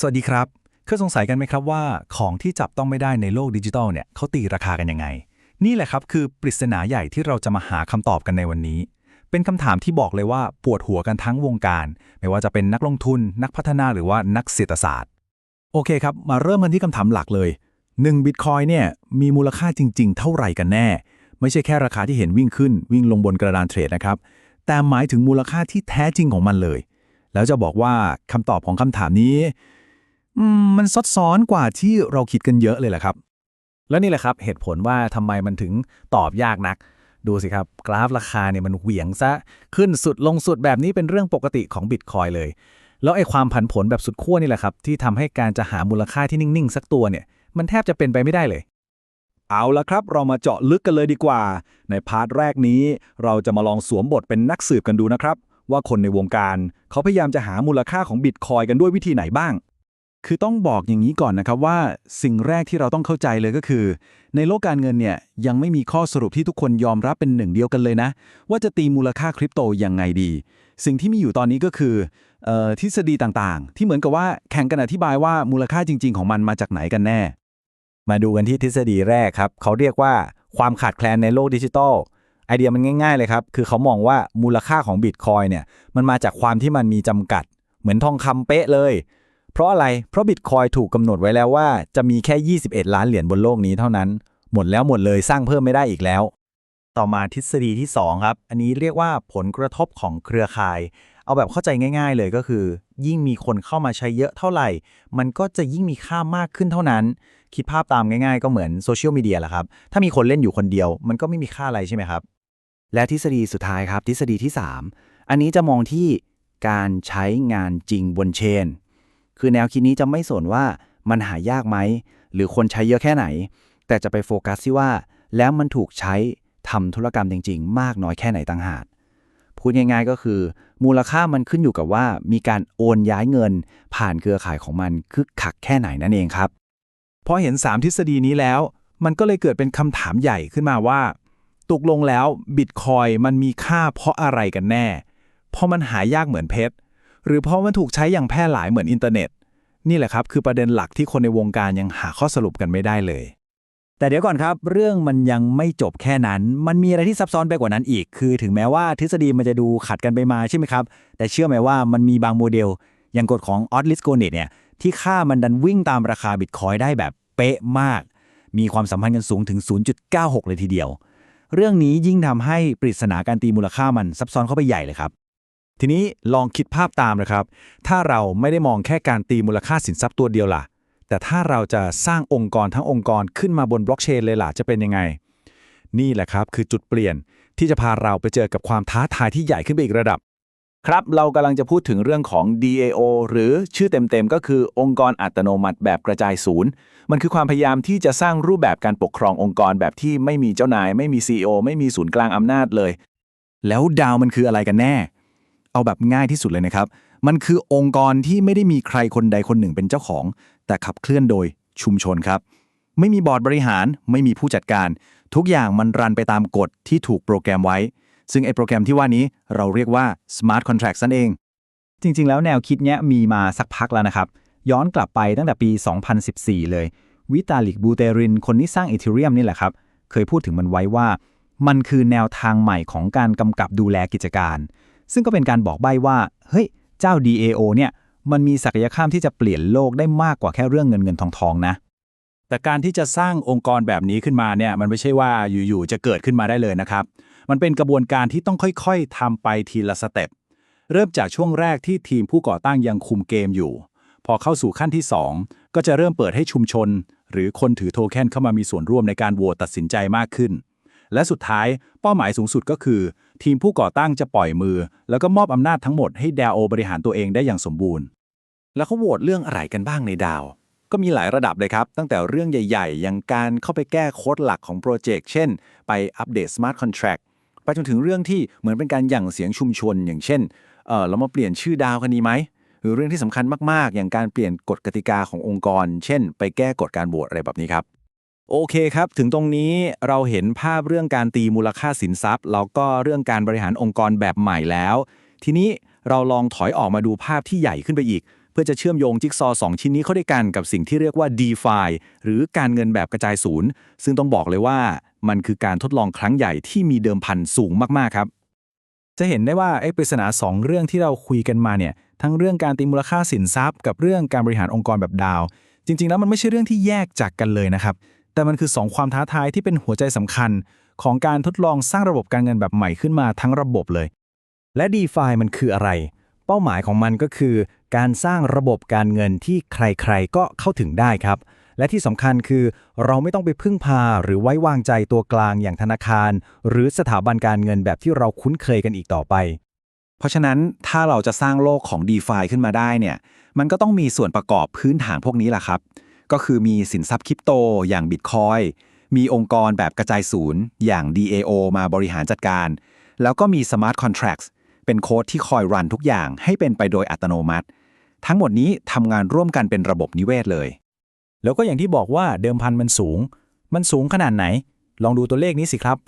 สวัสดีครับ เคยสงสัยกันไหมครับว่าของที่จับต้องไม่ได้ในโลกดิจิทัลเนี่ยเขาตีราคากันยังไง นี่แหละครับคือปริศนาใหญ่ที่เราจะมาหาคำตอบกันในวันนี้ เป็นคำถามที่บอกเลยว่าปวดหัวกันทั้งวงการ ไม่ว่าจะเป็นนักลงทุน นักพัฒนาหรือว่านักเศรษฐศาสตร์ โอเคครับ มาเริ่มกันที่คำถามหลักเลย1บิตคอยเนี่ยมีมูลค่าจริง ๆ เท่าไหร่กันแน่ ไม่ใช่แค่ราคาที่เห็นวิ่งขึ้น วิ่งลงบนกระดานเทรดนะครับแต่หมายถึงมูลค่าที่แท้จริงของมันเลย แล้วจะบอกว่าคำตอบของคำถามนี้ มันซับซ้อนกว่าที่เราคิดกันเยอะเลยแหละครับ แล้วนี่แหละครับเหตุผลว่าทำไมมันถึงตอบยากนัก ดูสิครับ กราฟราคาเนี่ยมันเหวี่ยงซะ ขึ้นสุดลงสุดแบบนี้เป็นเรื่องปกติของบิตคอยเลย แล้วไอ้ความผันผวนแบบสุดขั้วนี่แหละครับ ที่ทำให้การจะหามูลค่าที่นิ่งๆ สักตัวเนี่ย มันแทบจะเป็นไปไม่ได้เลยเอาละครับ เรามาเจาะลึกกันเลยดีกว่า ในพาร์ทแรกนี้ เราจะมาลองสวมบทเป็นนักสืบกันดูนะครับ ว่าคนในวงการเขาพยายามจะหามูลค่าของบิตคอยกันด้วยวิธีไหนบ้าง คือต้องบอกอย่างนี้ก่อนนะครับว่าสิ่งแรกที่เราต้องเข้าใจเลยก็คือ ในโลกการเงินเนี่ยยังไม่มีข้อสรุปที่ทุกคนยอมรับเป็นหนึ่งเดียวกันเลยนะ ว่าจะตีมูลค่าคริปโตยังไงดี สิ่งที่มีอยู่ตอนนี้ก็คือออทฤษฎีต่างๆ ที่เหมือนกับว่าแข่งกันอธิบายว่ามูลค่าจริง ๆ ของมันมาจากไหนกันแน่ มาดูกันที่ทฤษฎีแรกครับ เขาเรียกว่าความขาดแคลนในโลกดิจิทัลไอเดียมันง่าย ๆเลยครับคือเขามองว่ามูลค่าของบิตคอยเนี่ยมันมาจากความที่มันมีจำกัด เหมือนทองคำเป๊ะเลย เพราะอะไร เพราะบิตคอยถูกกำหนดไว้แล้วว่าจะมีแค่ 21 ล้านเหรียญบนโลกนี้เท่านั้น หมดแล้วหมดเลยสร้างเพิ่มไม่ได้อีกแล้ว ต่อมาทฤษฎีที่ 2 ครับ อันนี้เรียกว่าผลกระทบของเครือข่าย เอาแบบเข้าใจง่าย ๆ เลยก็คือ ยิ่งมีคนเข้ามาใช้เยอะเท่าไหร่ มันก็จะยิ่งมีค่ามากขึ้นเท่านั้น คิดภาพตามง่ายๆ ก็เหมือนโซเชียลมีเดียแหละครับ ถ้ามีคนเล่นอยู่คนเดียว มันก็ไม่มีค่าอะไรใช่ไหมครับ และทฤษฎีสุดท้ายครับ ทฤษฎีที่ 3 อันนี้จะมองที่การใช้งานจริงบนเชน คือแนวคิดนี้จะไม่สนว่ามันหายากไหม หรือคนใช้เยอะแค่ไหน แต่จะไปโฟกัสที่ว่า แล้วมันถูกใช้ทำธุรกรรมจริง ๆ มากน้อยแค่ไหนต่างหากพูดง่ายๆก็คือ มูลค่ามันขึ้นอยู่กับว่า มีการโอนย้ายเงิน ผ่านเครือข่ายของมันคึกคักแค่ไหนนั่นเองครับพอเห็น 3 ทฤษฎีนี้แล้ว มันก็เลยเกิดเป็นคำถามใหญ่ขึ้นมาว่าตกลงแล้วบิตคอยมันมีค่าเพราะอะไรกันแน่พราะมันหายากเหมือนเพชร หรือเพราะมันถูกใช้อย่างแพร่หลายเหมือนอินเทอร์เน็ต นี่แหละครับคือประเด็นหลักที่คนในวงการยังหาข้อสรุปกันไม่ได้เลย แต่เดี๋ยวก่อนครับ เรื่องมันยังไม่จบแค่นั้น มันมีอะไรที่ซับซ้อนไปกว่านั้นอีก คือถึงแม้ว่าทฤษฎีมันจะดูขัดกันไปมาใช่ไหมครับ แต่เชื่อไหมว่ามันมีบางโมเดล อย่างกฎของออ l ลิสโกเนตเนี่ยที่ค่ามันดันวิ่งตามราคาบิตคอยได้แบบเป๊ะมาก มีความสัมพันธ์กันสูงถึง 0.96 เลยทีเดียว เรื่องนี้ยิ่งทำให้ปริศนาการตีมูลค่ามันซับซ้อนเข้าไปใหญ่เลยครับ ทีนี้ลองคิดภาพตามนะครับ ถ้าเราไม่ได้มองแค่การตีมูลค่าสินทรัพย์ตัวเดียวล่ะ แต่ถ้าเราจะสร้างองค์กรทั้งองค์กรขึ้นมาบนบล็อกเชนเลยล่ะจะเป็นยังไง นี่แหละครับคือจุดเปลี่ยนที่จะพาเราไปเจอกับความท้าทายที่ใหญ่ขึ้นไปอีกระดับ ครับเรากำลังจะพูดถึงเรื่องของ DAO หรือชื่อเต็มๆ ก็คือองค์กรอัตโนมัติแบบกระจายศูนย์ มันคือความพยายามที่จะสร้างรูปแบบการปกครององค์กรแบบที่ไม่มีเจ้านาย ไม่มี CEO ไม่มีศูนย์กลางอำนาจเลย แล้วดาวมันคืออะไรกันแน่ เอาแบบง่ายที่สุดเลยนะครับ มันคือองค์กรที่ไม่ได้มีใครคนใดคนหนึ่งเป็นเจ้าของ แต่ขับเคลื่อนโดยชุมชนครับ ไม่มีบอร์ดบริหาร ไม่มีผู้จัดการ ทุกอย่างมันรันไปตามกฎที่ถูกโปรแกรมไว้ ซึ่งไอ้โปรแกรมที่ว่านี้เราเรียกว่า smart contract นั่นเอง จริง ๆ แล้วแนวคิดเนี้ยมีมาสักพักแล้วนะครับ ย้อนกลับไปตั้งแต่ปี 2014 เลย วิตาลิกบูเตริน คนที่สร้างอีเทเรียมนี่แหละครับ เคยพูดถึงมันไว้ว่า มันคือแนวทางใหม่ของการกำกับดูแลกิจการ ซึ่งก็เป็นการบอกใบ้ว่า เฮ้ย เจ้า DAO เนี่ย มันมีศักยภาพที่จะเปลี่ยนโลกได้มากกว่าแค่เรื่องเงินเงินทองทองนะ แต่การที่จะสร้างองค์กรแบบนี้ขึ้นมาเนี่ยมันไม่ใช่ว่าอยู่ๆจะเกิดขึ้นมาได้เลยนะครับ มันเป็นกระบวนการที่ต้องค่อยๆทำไปทีละสเต็ป เริ่มจากช่วงแรกที่ทีมผู้ก่อตั้งยังคุมเกมอยู่ พอเข้าสู่ขั้นที่ 2 ก็จะเริ่มเปิดให้ชุมชน หรือคนถือโทเค็นเข้ามามีส่วนร่วมในการโหวตตัดสินใจมากขึ้น และสุดท้ายเป้าหมายสูงสุดก็คือ ทีมผู้ก่อตั้งจะปล่อยมือ แล้วก็มอบอำนาจทั้งหมดให้ดาวบริหารตัวเองได้อย่างสมบูรณ์ แล้วเขาโหวตเรื่องอะไรกันบ้างในดาว ก็มีหลายระดับเลยครับ ตั้งแต่เรื่องใหญ่ๆ อย่างการเข้าไปแก้โค้ดหลักของโปรเจกต์เช่น ไปอัปเดต Smart Contract ไปจนถึงเรื่องที่เหมือนเป็นการหยั่งเสียงชุมชน อย่างเช่นเออเรามาเปลี่ยนชื่อดาวกันดีไหมหรือเรื่องที่สำคัญมากๆ อย่างการเปลี่ยนกฎกติกาขององค์กร เช่น ไปแก้กฎการโหวตอะไรแบบนี้ครับ โอเคครับ ถึงตรงนี้เราเห็นภาพเรื่องการตีมูลค่าสินทรัพย์ แล้วก็เรื่องการบริหารองค์กรแบบใหม่แล้ว ทีนี้เราลองถอยออกมาดูภาพที่ใหญ่ขึ้นไปอีก เพื่อจะเชื่อมโยงจิ๊กซอว์สองชิ้นนี้เข้าด้วยกันกับสิ่งที่เรียกว่า DeFi หรือการเงินแบบกระจายศูนย์ ซึ่งต้องบอกเลยว่ามันคือการทดลองครั้งใหญ่ที่มีเดิมพันสูงมากๆครับ จะเห็นได้ว่าไอ้ปริศนาสองเรื่องที่เราคุยกันมาเนี่ยทั้งเรื่องการตีมูลค่าสินทรัพย์ กับเรื่องการบริหารองค์กรแบบดาว จริง ๆ แล้วมันไม่ใช่เรื่องที่แยกจากกันเลยนะครับ แต่มันคือ 2 ความท้าทายที่เป็นหัวใจสำคัญ ของการทดลองสร้างระบบการเงินแบบใหม่ขึ้นมาทั้งระบบเลย และ DeFi มันคืออะไร เป้าหมายของมันก็คือ การสร้างระบบการเงินที่ใครๆ ก็เข้าถึงได้ครับ และที่สำคัญคือ เราไม่ต้องไปพึ่งพาหรือไว้วางใจตัวกลางอย่างธนาคาร หรือสถาบันการเงินแบบที่เราคุ้นเคยกันอีกต่อไป เพราะฉะนั้นถ้าเราจะสร้างโลกของ d e f าขึ้นมาได้เนี่ยมันก็ต้องมีส่วนประกอบพื้นฐานพวกนี้แหละครับ ก็คือมีสินทรัพย์คริปโตอย่าง Bitcoin มีองค์กรแบบกระจายศูนย์อย่าง DAO มาบริหารจัดการ แล้วก็มี Smart Contracts เป็นโค้ดที่คอยรันทุกอย่างให้เป็นไปโดยอัตโนมัติ ทั้งหมดนี้ทำงานร่วมกันเป็นระบบนิเวศเลย แล้วก็อย่างที่บอกว่าเดิมพันมันสูง มันสูงขนาดไหน ลองดูตัวเลขนี้สิครับ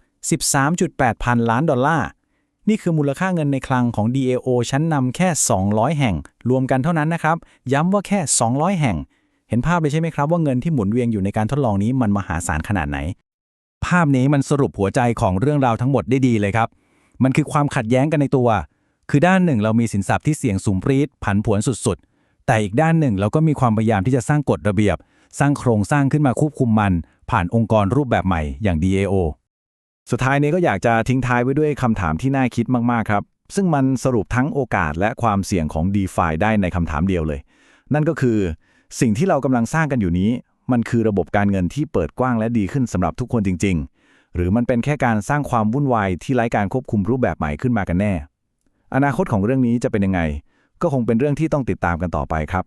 13.8 พันล้านดอลลาร์ นี่คือมูลค่าเงินในคลังของ DAO ชั้นนำแค่ 200 แห่ง รวมกันเท่านั้นนะครับ ย้ำว่าแค่ 200 แห่ง เห็นภาพเลยใช่ไหมครับว่าเงินที่หมุนเวียนอยู่ในการทดลองนี้มันมหาศาลขนาดไหน ภาพนี้มันสรุปหัวใจของเรื่องราวทั้งหมดได้ดีเลยครับ มันคือความขัดแย้งกันในตัว คือด้านหนึ่งเรามีสินทรัพย์ที่เสี่ยงสูงปรีดผันผวนสุดๆ แต่อีกด้านหนึ่งเราก็มีความพยายามที่จะสร้างกฎระเบียบ สร้างโครงสร้างขึ้นมาควบคุมมัน ผ่านองค์กรรูปแบบใหม่อย่าง DAO สุดท้ายนี้ก็อยากจะทิ้งท้ายไว้ด้วยคำถามที่น่าคิดมากๆครับ ซึ่งมันสรุปทั้งโอกาสและความเสี่ยงของ d e f าได้ในคำถามเดียวเลย นั่นก็คือ สิ่งที่เรากำลังสร้างกันอยู่นี้ มันคือระบบการเงินที่เปิดกว้างและดีขึ้นสำหรับทุกคนจริง ๆ หรือมันเป็นแค่การสร้างความวุ่นวายที่ไร้การควบคุมรูปแบบใหม่ขึ้นมากันแน่ อนาคตของเรื่องนี้จะเป็นยังไง ก็คงเป็นเรื่องที่ต้องติดตามกันต่อไปครับ